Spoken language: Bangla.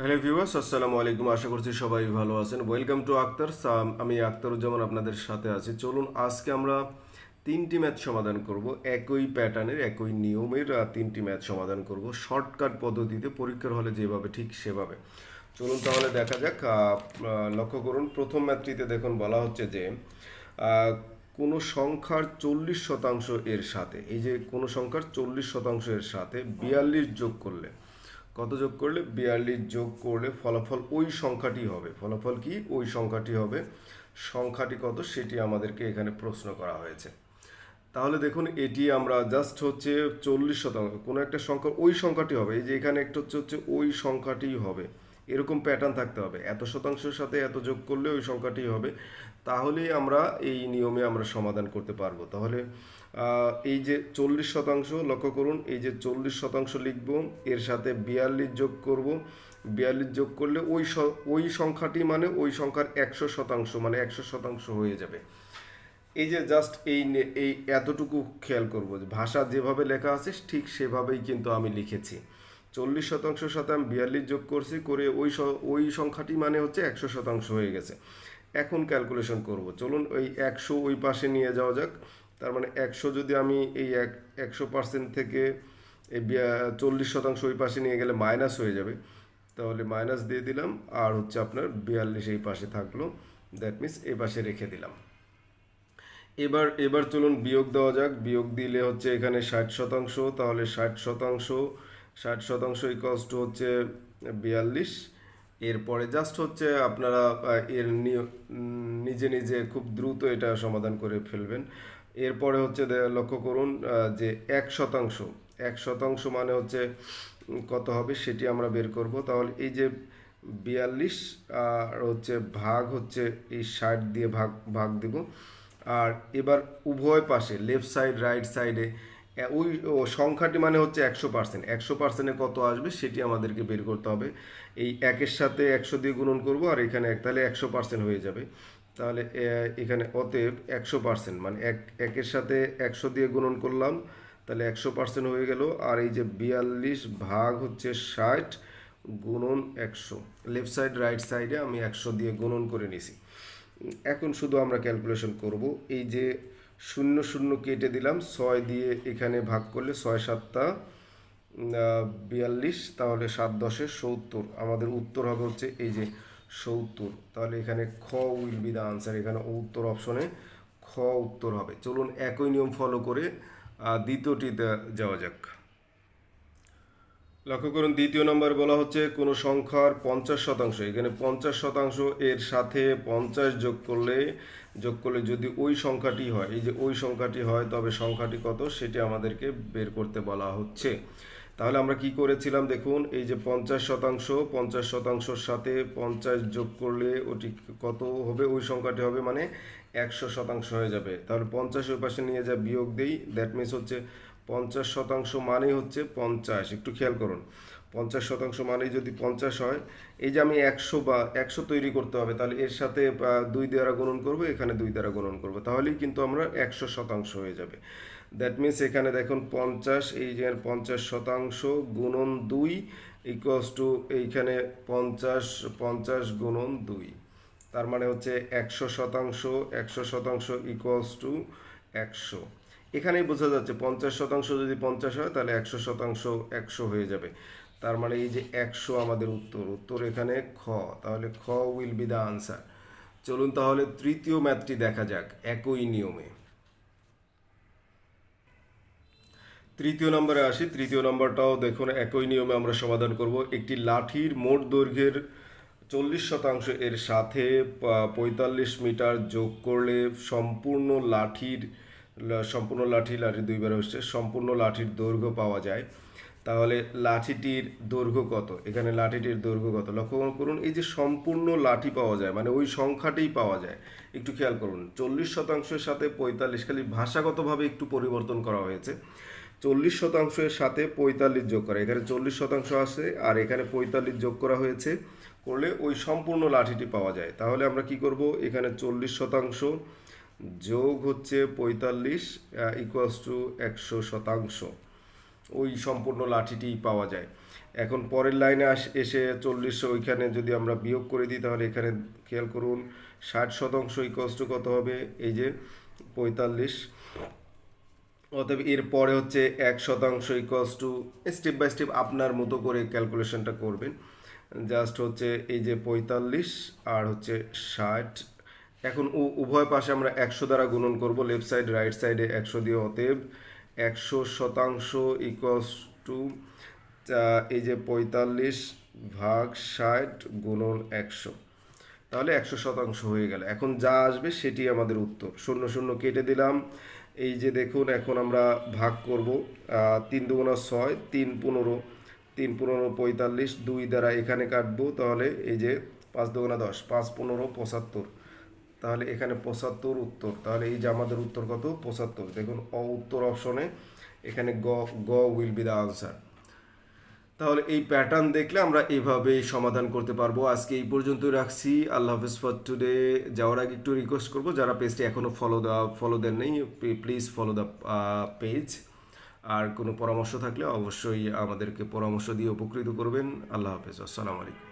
হ্যালো ভিউয়ার্স, আসসালামু আলাইকুম। আশা করছি সবাই ভালো আছেন। ওয়েলকাম টু আক্তার সাম- আমি আক্তারুজ্জামান আপনাদের সাথে আছি। চলুন, আজকে আমরা তিনটি ম্যাথ সমাধান করব। একই প্যাটার্নের একই নিয়মের তিনটি ম্যাথ সমাধান করব। শর্টকাট পদ্ধতিতে, পরীক্ষার হলে যেভাবে, ঠিক সেভাবে। চলুন তাহলে দেখা যাক লক্ষ্য করুন। প্রথম ম্যাথটিতে দেখুন, বলা হচ্ছে যে কোনো সংখ্যার চল্লিশ শতাংশ এর সাথে, এই যে কোনো সংখ্যার চল্লিশ শতাংশ এর সাথে বিয়াল্লিশ যোগ করলে কত যোগ করলে? বিয়াল্লিশ যোগ করলে ফলাফল ওই সংখ্যাটি হবে। ফলাফল কি? ওই সংখ্যাটি হবে। সংখ্যাটি কত? সেটি আমাদেরকে এখানে প্রশ্ন করা হয়েছে। তাহলে দেখুন, এটি আমরা জাস্ট হচ্ছে চল্লিশ শতাংশ। কোনো একটা সংখ্যা ওই সংখ্যাটি হবে। এই যে এখানে একটা হচ্ছে হচ্ছে ওই সংখ্যাটি হবে। এরকম প্যাটার্ন থাকতে হবে। এত শতাংশের সাথে এত যোগ করলে ওই সংখ্যাটি হবে। তাহলেই আমরা এই নিয়মে আমরা সমাধান করতে পারব। তাহলে এই যে চল্লিশ শতাংশ, লক্ষ্য করুন, এই যে চল্লিশ শতাংশ লিখব, এর সাথে বিয়াল্লিশ যোগ করব। বিয়াল্লিশ যোগ করলে ওই ওই সংখ্যাটি মানে ওই সংখ্যার একশো শতাংশ মানে একশো শতাংশ হয়ে যাবে। এই যে জাস্ট এই এই এতটুকু খেয়াল করব যে ভাষা যেভাবে লেখা আছে, ঠিক সেভাবেই কিন্তু আমি লিখেছি। চল্লিশ শতাংশ সাথে আমি বিয়াল্লিশ যোগ করছি করে ওই ওই সংখ্যাটি মানে হচ্ছে একশো শতাংশ হয়ে গেছে। এখন ক্যালকুলেশন করব। চলুন ওই একশো ওই পাশে নিয়ে যাওয়া যাক। তার মানে একশো যদি আমি এই এক, একশো পার্সেন্ট থেকে এই চল্লিশ শতাংশ ওই পাশে নিয়ে গেলে মাইনাস হয়ে যাবে। তাহলে মাইনাস দিয়ে দিলাম, আর হচ্ছে আপনার বিয়াল্লিশ এই পাশে থাকল। দ্যাট মিন্স এই পাশে রেখে দিলাম। এবার এবার চলুন বিয়োগ দেওয়া যাক। বিয়োগ দিলে হচ্ছে এখানে ষাট শতাংশ, তাহলে ষাট শতাংশ ষাট শতাংশ ইকস টু হচ্ছে বিয়াল্লিশ। এরপরে জাস্ট হচ্ছে আপনারা এর নিজে নিজে খুব দ্রুত এটা সমাধান করে ফেলবেন। এরপরে হচ্ছে লক্ষ্য করুন যে এক শতাংশ এক শতাংশ মানে হচ্ছে কত হবে সেটি আমরা বের করব। তাহলে এই যে বিয়াল্লিশ আর হচ্ছে ভাগ হচ্ছে এই ষাট দিয়ে ভাগ ভাগ দিব। আর এবার উভয় পাশে লেফট সাইড রাইট সাইডে ওই, ও সংখ্যাটি মানে হচ্ছে একশো পার্সেন্ট একশো পার্সেন্টে কত আসবে সেটি আমাদেরকে বের করতে হবে। এই একের সাথে একশো দিয়ে গুণন করব আর এখানে এক, তাহলে একশো পার্সেন্ট হয়ে যাবে। তাহলে এখানে অতএব একশো পার্সেন্ট মানে এক, একের সাথে একশো দিয়ে গুণন করলাম, তাহলে একশো পার্সেন্ট হয়ে গেল। আর এই যে বিয়াল্লিশ ভাগ হচ্ছে ষাট গুণন একশো। লেফট সাইড, রাইট সাইডে আমি একশো দিয়ে গুণন করে নিছি এখন শুধু আমরা ক্যালকুলেশন করব। এই যে শূন্য শূন্য কেটে দিলাম, ছয় দিয়ে এখানে ভাগ করলে ছয় সাতটা বিয়াল্লিশ, তাহলে সাত দশে সত্তর। আমাদের উত্তর হবে হচ্ছে এই যে সত্তর। তাহলে এখানে খ উইল বি দ্য আনসার, এখানে উত্তর অপশনে খ উত্তর হবে। চলুন একই নিয়ম ফলো করে দ্বিতীয়টিতে যাওয়া যাক। লক্ষ্য করুন, দ্বিতীয় নম্বর বলা হচ্ছে কোনো সংখ্যার পঞ্চাশ শতাংশ। এখানে পঞ্চাশ শতাংশ এর সাথে পঞ্চাশ যোগ করলে যোগ করলে যদি ওই সংখ্যাটি হয়, এই যে ওই সংখ্যাটি হয়, তবে সংখ্যাটি কত? সেটি আমাদেরকে বের করতে বলা হচ্ছে। তাহলে আমরা কি করেছিলাম? দেখুন, এই যে পঞ্চাশ শতাংশ, পঞ্চাশ শতাংশর সাথে পঞ্চাশ যোগ করলে ওটি কত হবে? ওই সংখ্যাটি হবে মানে একশো শতাংশ হয়ে যাবে। তাহলে পঞ্চাশ পাশে নিয়ে যা বিয়োগ দেই দ্যাট মিনস হচ্ছে পঞ্চাশ শতাংশ মানেই হচ্ছে পঞ্চাশ। একটু খেয়াল করুন। পঞ্চাশ শতাংশ মানেই যদি পঞ্চাশ হয়, এই যে আমি একশো বা একশো তৈরি করতে হবে, তাহলে এর সাথে দুই দ্বারা গুণন করব, এখানে দুই দ্বারা গুণন করব, তাহলেই কিন্তু আমরা একশো শতাংশ হয়ে যাবে। দ্যাট মিন্স এখানে দেখুন পঞ্চাশ, এই যে পঞ্চাশ শতাংশ গুণন দুই ইকুয়ালস টু এইখানে পঞ্চাশ পঞ্চাশ গুণন দুই। তার মানে হচ্ছে একশো শতাংশ একশো শতাংশ ইকুয়ালস টু একশো। এখানেই বোঝা যাচ্ছে পঞ্চাশ শতাংশ যদি পঞ্চাশ হয়, তাহলে একশো শতাংশ একশো হয়ে যাবে। তার মানে এই যে একশো আমাদের উত্তর উত্তর এখানে খ, তাহলে খ উইল বি দ্য আনসার চলুন তাহলে তৃতীয় ম্যাথটি দেখা যাক, একই নিয়মে। তৃতীয় নম্বরে আসি, তৃতীয় নম্বরটাও দেখুন, একই নিয়মে আমরা সমাধান করব। একটি লাঠির মোট দৈর্ঘ্যের চল্লিশ শতাংশ, এর সাথে পঁয়তাল্লিশ মিটার যোগ করলে সম্পূর্ণ লাঠির সম্পূর্ণ লাঠি লাঠি দুইবার হচ্ছে সম্পূর্ণ লাঠির দৈর্ঘ্য পাওয়া যায়। তাহলে লাঠিটির দৈর্ঘ্য কত? এখানে লাঠিটির দৈর্ঘ্য কত? লক্ষ্য করুন, এই যে সম্পূর্ণ লাঠি পাওয়া যায় মানে ওই সংখ্যাটাই পাওয়া যায়। একটু খেয়াল করুন, চল্লিশ শতাংশের সাথে পঁয়তাল্লিশ, খালি ভাষাগতভাবে একটু পরিবর্তন করা হয়েছে। চল্লিশ শতাংশের সাথে পঁয়তাল্লিশ যোগ করা, এখানে চল্লিশ শতাংশ আছে, আর এখানে পঁয়তাল্লিশ যোগ করা হয়েছে, করলে ওই সম্পূর্ণ লাঠিটি পাওয়া যায়। তাহলে আমরা কি করব? এখানে চল্লিশ শতাংশ যোগ হচ্ছে পঁয়তাল্লিশ ইকুয়ালস টু একশো শতাংশ। ওই সম্পূর্ণ লাঠিটি পাওয়া যায়। এখন পরের লাইনে এসে চল্লিশশো, ওইখানে যদি আমরা বিয়োগ করে দিই, তাহলে এখানে খেয়াল করুন, ষাট শতাংশ ইকস টু কত হবে? এই যে পঁয়তাল্লিশ। অতএব এর পরে হচ্ছে এক শতাংশ ইকস টু স্টেপ বাই স্টেপ আপনার মতো করে ক্যালকুলেশনটা করবেন। জাস্ট হচ্ছে এই যে পঁয়তাল্লিশ আর হচ্ছে ষাট। এখন উভয় পাশে আমরা একশো দ্বারা গুণন করব লেফট সাইড রাইট সাইডে একশো দিয়ে অতএব একশো শতাংশ ইকস টু এই যে পঁয়তাল্লিশ ভাগ ষাট গুণন একশো। তাহলে একশো শতাংশ হয়ে গেল। এখন যা আসবে সেটি আমাদের উত্তর। শূন্য শূন্য কেটে দিলাম। এই যে দেখুন, এখন আমরা ভাগ করব তিন দুগুণা ছয়, তিন পনেরো তিন পনেরো পঁয়তাল্লিশ, দুই দ্বারা এখানে কাটবো, তাহলে এই যে পাঁচ দুগুণা দশ, পাঁচ পনেরো পঁচাত্তর। তাহলে এখানে পঁচাত্তর উত্তর। তাহলে এই যে আমাদের উত্তর কত? পঁচাত্তর। দেখুন, অ উত্তর অপশনে এখানে গ গ উইল বি দ্য আনসার তাহলে এই প্যাটার্ন দেখলে আমরা এইভাবেই সমাধান করতে পারব। আজকে এই পর্যন্তই রাখছি। আল্লাহ হাফিজ ফর টুডে যাওয়ার আগে একটু রিকোয়েস্ট করব, যারা পেজটি এখনও ফলো দেওয়া ফলো দেন নেই প্লিজ ফলো দ্য পেজ আর কোনো পরামর্শ থাকলে অবশ্যই আমাদেরকে পরামর্শ দিয়ে উপকৃত করবেন। আল্লাহ হাফিজ। আসসালামু আলাইকুম।